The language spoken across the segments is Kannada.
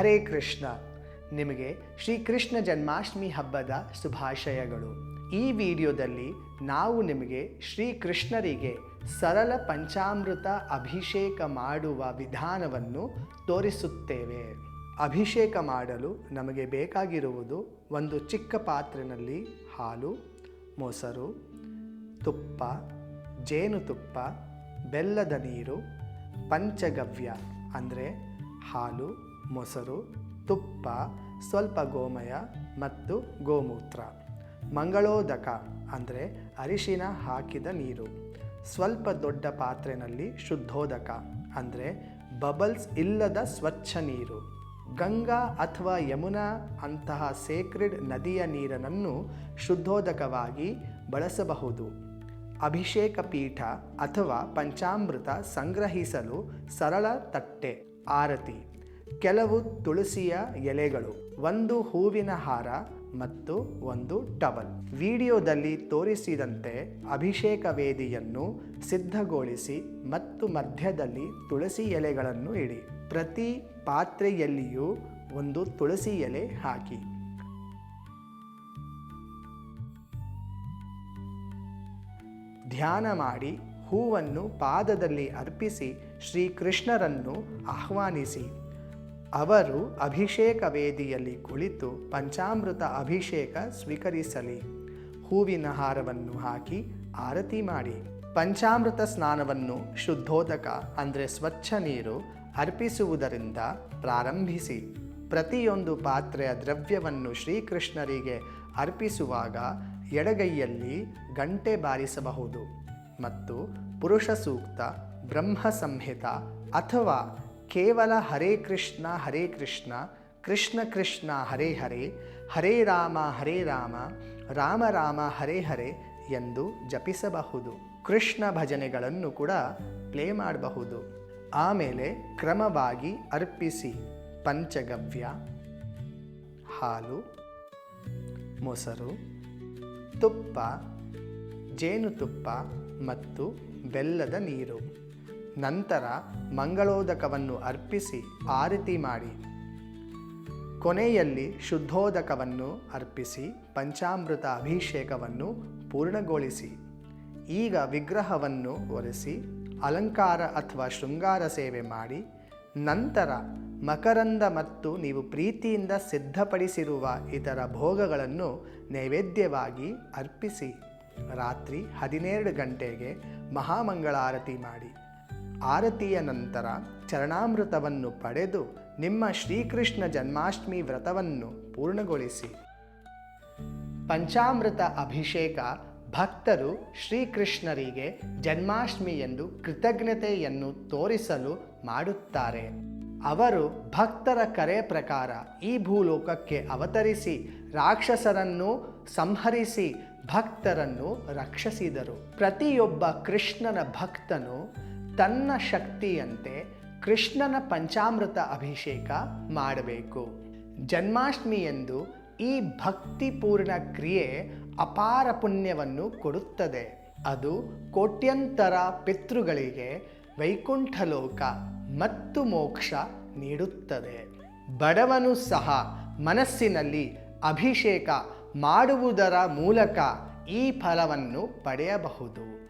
ಹರೇ ಕೃಷ್ಣ. ನಿಮಗೆ ಶ್ರೀಕೃಷ್ಣ ಜನ್ಮಾಷ್ಟಮಿ ಹಬ್ಬದ ಶುಭಾಶಯಗಳು. ಈ ವಿಡಿಯೋದಲ್ಲಿ ನಾವು ನಿಮಗೆ ಶ್ರೀಕೃಷ್ಣರಿಗೆ ಸರಳ ಪಂಚಾಮೃತ ಅಭಿಷೇಕ ಮಾಡುವ ವಿಧಾನವನ್ನು ತೋರಿಸುತ್ತೇವೆ. ಅಭಿಷೇಕ ಮಾಡಲು ನಮಗೆ ಬೇಕಾಗಿರುವುದು ಒಂದು ಚಿಕ್ಕ ಪಾತ್ರೆಯಲ್ಲಿ ಹಾಲು, ಮೊಸರು, ತುಪ್ಪ ಜೇನುತುಪ್ಪ ಬೆಲ್ಲದ ನೀರು, ಪಂಚಗವ್ಯ, ಅಂದರೆ ಹಾಲು ಮೊಸರು, ತುಪ್ಪ, ಸ್ವಲ್ಪ ಗೋಮಯ ಮತ್ತು ಗೋಮೂತ್ರ. ಮಂಗಳೋದಕ ಅಂದರೆ ಅರಿಶಿನ ಹಾಕಿದ ನೀರು. ಸ್ವಲ್ಪ ದೊಡ್ಡ ಪಾತ್ರೆಯಲ್ಲಿ ಶುದ್ಧೋದಕ ಅಂದರೆ ಬಬಲ್ಸ್ ಇಲ್ಲದ ಸ್ವಚ್ಛ ನೀರು. ಗಂಗಾ ಅಥವಾ ಯಮುನಾ ಅಂತಹ ಸೇಕ್ರೆಡ್ ನದಿಯ ನೀರನ್ನು ಶುದ್ಧೋದಕವಾಗಿ ಬಳಸಬಹುದು. ಅಭಿಷೇಕ ಪೀಠ ಅಥವಾ ಪಂಚಾಮೃತ ಸಂಗ್ರಹಿಸಲು ಸರಳ ತಟ್ಟೆ, ಆರತಿ. ಕೆಲವು ತುಳಸಿಯ ಎಲೆಗಳು, ಒಂದು ಹೂವಿನ ಹಾರ ಮತ್ತು ಒಂದು ಟವಲ್. ವಿಡಿಯೋದಲ್ಲಿ ತೋರಿಸಿದಂತೆ ಅಭಿಷೇಕ ವೇದಿಯನ್ನು ಸಿದ್ಧಗೊಳಿಸಿ ಮತ್ತು ಮಧ್ಯದಲ್ಲಿ ತುಳಸಿ ಎಲೆಗಳನ್ನು ಇಡಿ. ಪ್ರತಿ ಪಾತ್ರೆಯಲ್ಲಿಯೂ ಒಂದು ತುಳಸಿ ಎಲೆ ಹಾಕಿ. ಧ್ಯಾನ ಮಾಡಿ ಹೂವನ್ನು ಪಾದದಲ್ಲಿ ಅರ್ಪಿಸಿ ಶ್ರೀಕೃಷ್ಣರನ್ನು ಆಹ್ವಾನಿಸಿ. ಅವರು ಅಭಿಷೇಕ ವೇದಿಯಲ್ಲಿ ಕುಳಿತು ಪಂಚಾಮೃತ ಅಭಿಷೇಕ ಸ್ವೀಕರಿಸಲಿ. ಹೂವಿನ ಹಾರವನ್ನು ಹಾಕಿ ಆರತಿ ಮಾಡಿ. ಪಂಚಾಮೃತ ಸ್ನಾನವನ್ನು ಶುದ್ಧೋದಕ ಅಂದರೆ ಸ್ವಚ್ಛ ನೀರು ಅರ್ಪಿಸುವುದರಿಂದ ಪ್ರಾರಂಭಿಸಿ. ಪ್ರತಿಯೊಂದು ಪಾತ್ರೆಯ ದ್ರವ್ಯವನ್ನು ಶ್ರೀಕೃಷ್ಣರಿಗೆ ಅರ್ಪಿಸುವಾಗ ಎಡಗೈಯಲ್ಲಿ ಗಂಟೆ ಬಾರಿಸಬಹುದು. ಮತ್ತು ಪುರುಷ ಸೂಕ್ತ ಬ್ರಹ್ಮ ಸಂಹಿತ ಅಥವಾ ಕೇವಲ ಹರೇ ಕೃಷ್ಣ ಹರೇ ಕೃಷ್ಣ ಕೃಷ್ಣ ಕೃಷ್ಣ, ಹರೇ ಹರೇ ಹರೇ ರಾಮ ಹರೇ ರಾಮ ರಾಮ ರಾಮ, ಹರೇ ಹರೇ ಎಂದು ಜಪಿಸಬಹುದು. ಕೃಷ್ಣ ಭಜನೆಗಳನ್ನು ಕೂಡ ಪ್ಲೇ ಮಾಡಬಹುದು. ಆಮೇಲೆ ಕ್ರಮವಾಗಿ ಅರ್ಪಿಸಿ. ಪಂಚಗವ್ಯ, ಹಾಲು, ಮೊಸರು, ತುಪ್ಪ, ಜೇನುತುಪ್ಪ ಮತ್ತು ಬೆಲ್ಲದ ನೀರು. ನಂತರ ಮಂಗಳೋದಕವನ್ನು ಅರ್ಪಿಸಿ ಆರತಿ ಮಾಡಿ. ಕೊನೆಯಲ್ಲಿ ಶುದ್ಧೋದಕವನ್ನು ಅರ್ಪಿಸಿ ಪಂಚಾಮೃತ ಅಭಿಷೇಕವನ್ನು ಪೂರ್ಣಗೊಳಿಸಿ. ಈಗ ವಿಗ್ರಹವನ್ನು ಒರೆಸಿ ಅಲಂಕಾರ ಅಥವಾ ಶೃಂಗಾರ ಸೇವೆ ಮಾಡಿ. ನಂತರ ಮಕರಂದ ಮತ್ತು ನೀವು ಪ್ರೀತಿಯಿಂದ ಸಿದ್ಧಪಡಿಸಿರುವ ಇತರ ಭೋಗಗಳನ್ನು ನೈವೇದ್ಯವಾಗಿ ಅರ್ಪಿಸಿ. ರಾತ್ರಿ ಹದಿನೆರಡು ಗಂಟೆಗೆ ಮಹಾಮಂಗಳಾರತಿ ಮಾಡಿ. ಆರತಿಯ ನಂತರ ಚರಣಾಮೃತವನ್ನು ಪಡೆದು ನಿಮ್ಮ ಶ್ರೀಕೃಷ್ಣ ಜನ್ಮಾಷ್ಟಮಿ ವ್ರತವನ್ನು ಪೂರ್ಣಗೊಳಿಸಿ. ಪಂಚಾಮೃತ ಅಭಿಷೇಕ ಭಕ್ತರು ಶ್ರೀಕೃಷ್ಣರಿಗೆ ಜನ್ಮಾಷ್ಟಮಿ ಎಂದು ಕೃತಜ್ಞತೆಯನ್ನು ತೋರಿಸಲು ಮಾಡುತ್ತಾರೆ. ಅವರು ಭಕ್ತರ ಕರೆ ಪ್ರಕಾರ ಈ ಭೂಲೋಕಕ್ಕೆ ಅವತರಿಸಿ ರಾಕ್ಷಸರನ್ನು ಸಂಹರಿಸಿ ಭಕ್ತರನ್ನು ರಕ್ಷಿಸಿದರು. ಪ್ರತಿಯೊಬ್ಬ ಕೃಷ್ಣನ ಭಕ್ತನು ತನ್ನ ಶಕ್ತಿಯಂತೆ ಕೃಷ್ಣನ ಪಂಚಾಮೃತ ಅಭಿಷೇಕ ಮಾಡಬೇಕು. ಜನ್ಮಾಷ್ಟಮಿಯಂದು ಈ ಭಕ್ತಿಪೂರ್ಣ ಕ್ರಿಯೆ ಅಪಾರ ಪುಣ್ಯವನ್ನು ಕೊಡುತ್ತದೆ. ಅದು ಕೋಟ್ಯಂತರ ಪಿತೃಗಳಿಗೆ ವೈಕುಂಠ ಲೋಕ ಮತ್ತು ಮೋಕ್ಷ ನೀಡುತ್ತದೆ. ಬಡವನು ಸಹ ಮನಸ್ಸಿನಲ್ಲಿ ಅಭಿಷೇಕ ಮಾಡುವುದರ ಮೂಲಕ ಈ ಫಲವನ್ನು ಪಡೆಯಬಹುದು.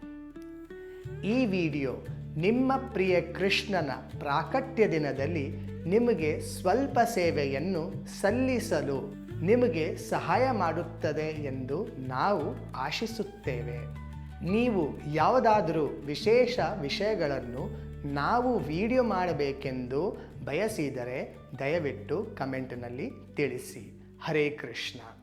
ಈ ವಿಡಿಯೋ ನಿಮ್ಮ ಪ್ರಿಯ ಕೃಷ್ಣನ ಪ್ರಾಕಟ್ಯ ದಿನದಲ್ಲಿ ನಿಮಗೆ ಸ್ವಲ್ಪ ಸೇವೆಯನ್ನು ಸಲ್ಲಿಸಲು ನಿಮಗೆ ಸಹಾಯ ಮಾಡುತ್ತದೆ ಎಂದು ನಾವು ಆಶಿಸುತ್ತೇವೆ. ನೀವು ಯಾವುದಾದರೂ ವಿಶೇಷ ವಿಷಯಗಳನ್ನು ನಾವು ವಿಡಿಯೋ ಮಾಡಬೇಕೆಂದು ಬಯಸಿದರೆ ದಯವಿಟ್ಟು ಕಮೆಂಟ್ನಲ್ಲಿ ತಿಳಿಸಿ. ಹರೇ ಕೃಷ್ಣ.